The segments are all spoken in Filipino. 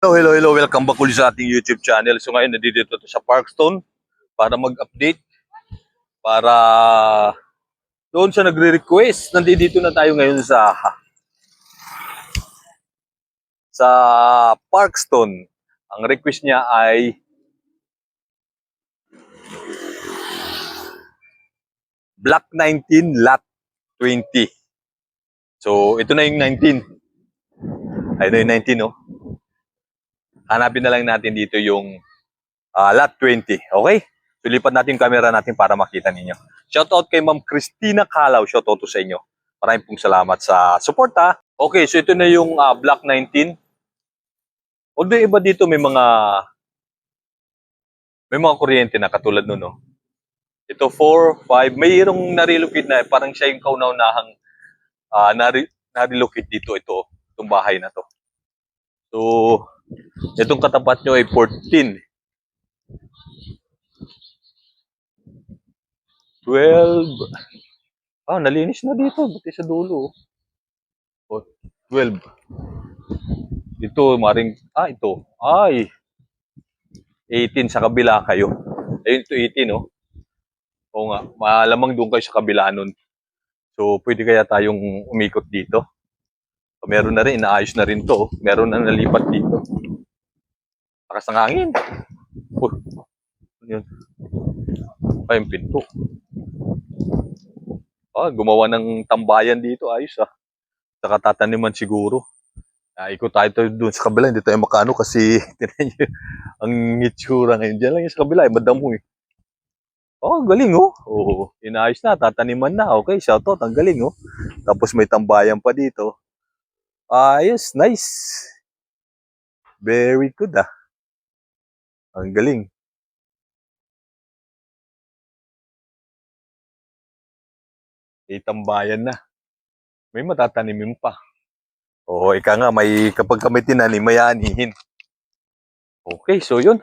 Hello, hello, hello. Welcome back ulit sa ating YouTube channel. So ngayon, nandito to sa Parkstone para mag-update. Para doon sa nagre-request. Nandito na tayo ngayon sa sa Parkstone. Ang request niya ay Block 19, Lot 20. So, ito na yung 19. Ayun na yung 19, no? Hanapin na lang natin dito yung ah, lot 20. Okay? So, natin yung camera natin para makita ninyo. Shoutout kay Ma'am Christina Calaw. Shoutout to sa inyo. Maraming pong salamat sa support ha. Okay, so ito na yung ah, block 19. Although iba dito may mga may mga kuryente na katulad nun, no? Ito 4, 5, mayroong narilocate na parang siya yung kauna-unahang ah, nari, narilocate dito ito, itong bahay na to. So, Itong katapat nyo ay 14. 12. Ah, nalinis na dito. Buti sa dulo. Oh, 12. Ito, maring, ah, ito. Ay. 18 sa kabila kayo. Ayun, ito 18, oh. Oo nga, malamang doon kayo sa kabila nun. So, pwede kaya tayong umikot dito. Meron na rin, inaayos na rin to. oh. Meron na nalipat dito. Lakas ng hangin. Ano yun? Ay, yung pinto. Ah, gumawa ng tambayan dito. Ayos ah. Saka tataniman siguro. Ah, ikot tayo tayo doon sa kabila. Hindi tayo makano kasi tinan nyo, ang itsura ngayon. Diyan lang yung sa kabila. Eh, madamo eh. Oh, galing oh. Oo, inaayos na. Tataniman na. Okay, shoutout. Ang galing oh. Tapos may tambayan pa dito. Ayos, nice. Very good ah. Ang galing. Itambayan na. May matatanimin pa. Oo, ika nga, may, kapag ka may tinanim, may anihin. Okay, so yun.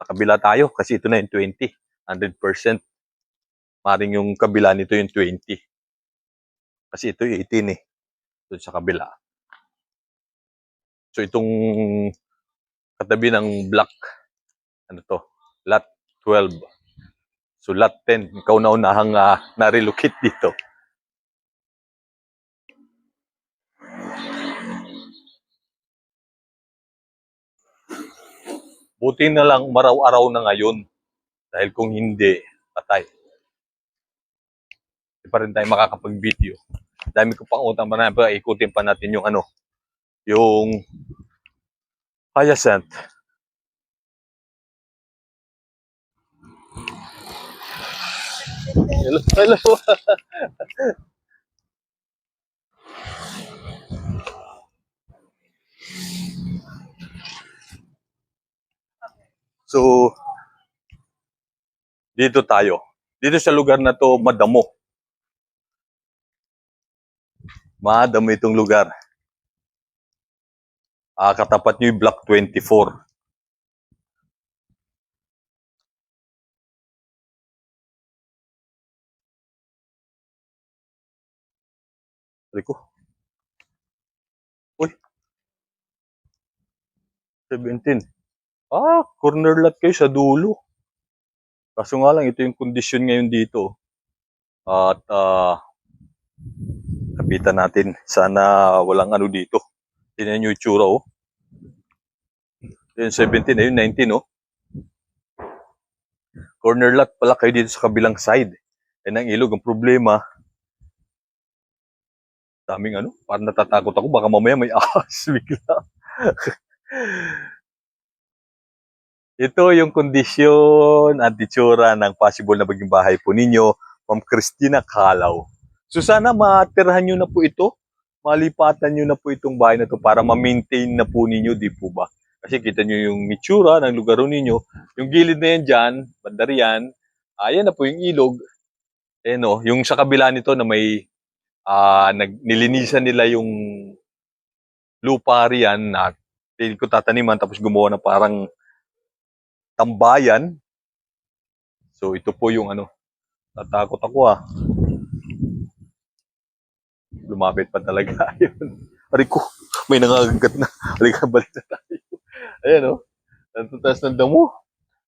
Sa kabila tayo, kasi ito na yung 20. 100%. Maring yung kabila nito yung 20. Kasi ito yung 18 eh. Doon sa kabila. So itong katabi ng block, ano to, lot 12. So lot 10, ikaw na unahang uh, na-relocate dito. Buti na lang maraw-araw na ngayon. Dahil kung hindi, patay. Hindi pa rin tayo makakapag-video. Dami ko pang utang pa. Ikutin pa natin yung ano, yung hyacinth. Hello, hello. so, dito tayo. Dito sa lugar na to, madamo. Madamo itong lugar. Ah, katapat nyo yung Block 24. Rico. Uy. 17. Ah, corner lot kayo sa dulo. Kaso nga lang, ito yung kondisyon ngayon dito. At, ah, kapitan natin. Sana walang ano dito. Tingnan nyo yung itsura, oh. Yung 17, ayun, 19, oh. Corner lot pala kayo dito sa kabilang side. Yan ang ilog. Ang problema, daming ano, parang natatakot ako. Baka mamaya may ahas bigla. Ito yung kondisyon at itsura ng possible na maging bahay po ninyo, Ma'am Christina Calaw. So sana matirhan nyo na po ito, malipatan nyo na po itong bahay na to para ma-maintain na po ninyo, di po ba? Kasi kita nyo yung itsura ng lugar ninyo, yung gilid na yan dyan, banda riyan, ayan na po yung ilog. Eh no, yung sa kabila nito na may ah nag, nilinisan nila yung lupa riyan na feeling ko tataniman tapos gumawa na parang tambayan. So ito po yung ano, natakot ako ah. Lumapit pa talaga yun. Aray ko, may nangagat na. Halika, balik na tayo. Ayan oh. Ang taas ng damo.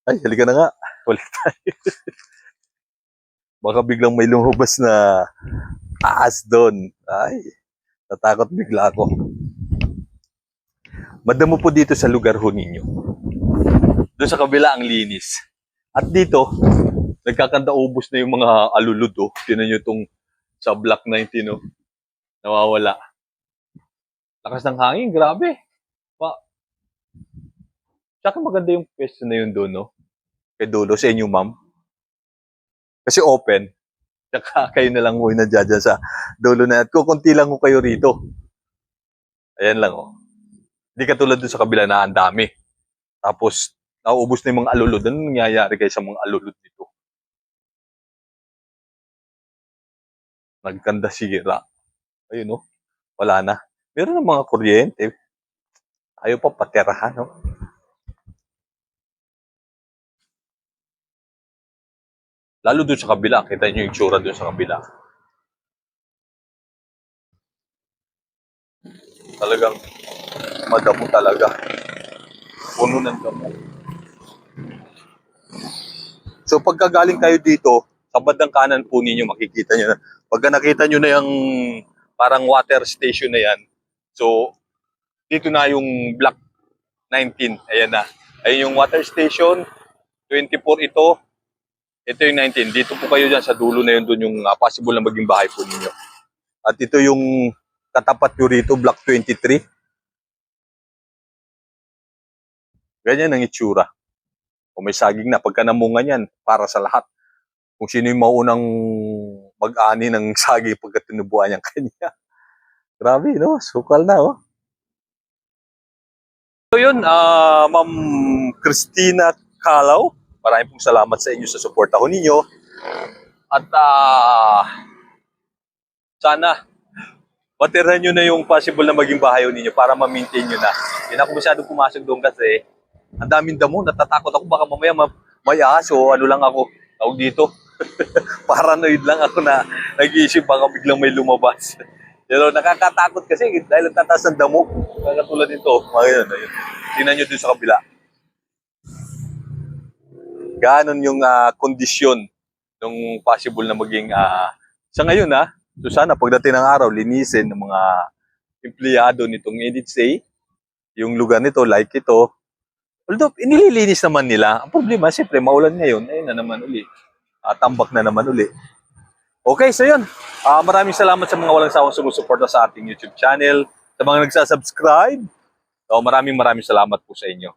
Ay, halika na nga. Balik tayo. Baka biglang may lumabas na taas doon. Ay, natakot bigla ako. Madamo po dito sa lugar ho ninyo. Doon sa kabila ang linis. At dito, nagkakanda ubos na yung mga alulod oh. Tinan nyo itong sa Block 19 oh. Nawawala. Lakas ng hangin, grabe. Pa. Tsaka maganda yung pwesto na yun doon, no? Kay Dolo, sa inyo, ma'am. Kasi open. Tsaka kayo na lang mo na dyan sa dulo na. At kukunti lang ko kayo rito. Ayan lang, oh. Hindi katulad doon sa kabila na ang dami. Tapos, nauubos na yung mga alulod. Ano nangyayari kayo sa mga alulod dito? Nagkanda sira. Ayun, no? Wala na. Meron ng mga kuryente. Ayaw pa paterahan, no? Lalo doon sa kabila. Kita niyo yung tsura doon sa kabila. Talagang madamo talaga. Puno ng damo. So pagkagaling kayo dito, sa bandang kanan po ninyo, makikita nyo na. Pagka nakita nyo na yung parang water station na yan, so dito na yung block 19. Ayan na. Ayun yung water station. 24 ito. Ito yung 19. Dito po kayo dyan sa dulo na yun, doon yung ah, possible na maging bahay po ninyo. At ito yung katapat nyo rito, block 23. Ganyan ang itsura. Kung may saging na, pagka yan, para sa lahat. Kung sino yung maunang mag-ani ng saging pagka tinubuan niyang kanya. Grabe, no? Sukal na, oh. So yun, ah Ma'am Christina Calaw, maraming pong salamat sa inyo sa suporta ko ninyo. At ah sana matirhan nyo na yung possible na maging bahay ninyo para ma-maintain nyo na. Hindi ako masyadong pumasok doon kasi ang daming damo, natatakot ako baka mamaya ma- may aso ano lang ako tawag dito. Paranoid lang ako na nag-iisip baka biglang may lumabas. Pero nakakatakot kasi dahil ang tataas ng damo. Katulad nito, ayun, ayun. Tingnan nyo dun sa kabila. Ganon yung ah, kondisyon ng possible na maging ah, sa ngayon ha. So sana pagdating ng araw, linisin ng mga empleyado nitong NHA, yung lugar nito, like ito. Although, inililinis naman nila. Ang problema, siyempre, maulan ngayon. Ayun na naman uli. Ah, tambak na naman uli. Okay, so yun. Ah, maraming salamat sa mga walang sawang sumusuporta sa ating YouTube channel. Sa mga nagsasubscribe. So, maraming maraming salamat po sa inyo.